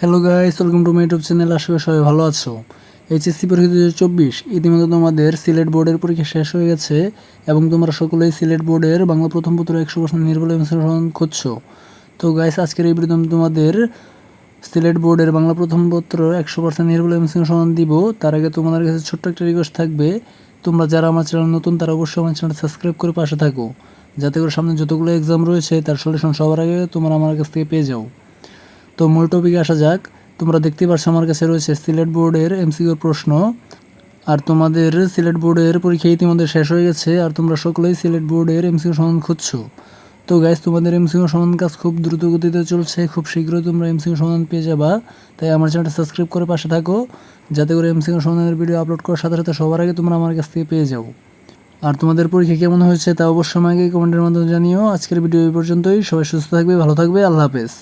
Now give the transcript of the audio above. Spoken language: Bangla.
Hello guys welcome to my YouTube channel আশা করি সবাই ভালো আছো। এইচএসসি পরীক্ষা দু চব্বিশ, ইতিমধ্যে তোমাদের সিলেট বোর্ডের পরীক্ষা শেষ হয়ে গেছে এবং তোমরা সকলেই সিলেট বোর্ডের বাংলা প্রথম পত্র একশো পার্সেন্ট নির্ভুল সমাধান করছ। তো গাইস আজকের এই আমি তোমাদের সিলেট বোর্ডের বাংলা প্রথম পত্র একশো পার্সেন্ট নির্ভুল সমাধান দিব। তার আগে তোমাদের কাছে ছোট্ট একটা রিকোয়েস্ট থাকবে। তোমরা যারা আমার চ্যানেল নতুন, তারা অবশ্যই আমার চ্যানেলটা সাবস্ক্রাইব করে পাশে থাকো। যাতে করে সামনে যতগুলো এক্সাম রয়েছে, তার সলিউশন সবার আগে তোমরা আমার কাছ থেকে পেয়ে যাও। তো মূল টপিকে আসা যাক। তোমরা দেখতে পাচ্ছ আমার কাছে রয়েছে সিলেট বোর্ডের এমসিকিউর প্রশ্ন। আর তোমাদের সিলেট বোর্ডের পরীক্ষা ইতিমধ্যে শেষ হয়ে গেছে, আর তোমরা সকলেই সিলেট বোর্ডের এমসিকিউ সমান খুঁজছো। তো গাইজ তোমাদের এমসিকিউ সমান কাজ খুব দ্রুত গতিতে চলছে, খুব শীঘ্রই তোমরা এমসিকিউ সমান পেয়ে যাবা। তাই আমার চ্যানেলটা সাবস্ক্রাইব করে পাশে থাকো, যাতে করে এমসিকিউ সমাধানের ভিডিও আপলোড করার সাথে সাথে সবার আগে তোমরা আমার কাছ থেকে পেয়ে যাও। আর তোমাদের পরীক্ষা কেমন হয়েছে তা অবশ্যই আমাকে কমেন্টের মাধ্যমে জানিও। আজকের ভিডিও এই পর্যন্তই। সবাই সুস্থ থাকবে, ভালো থাকবে। আল্লাহ হাফেজ।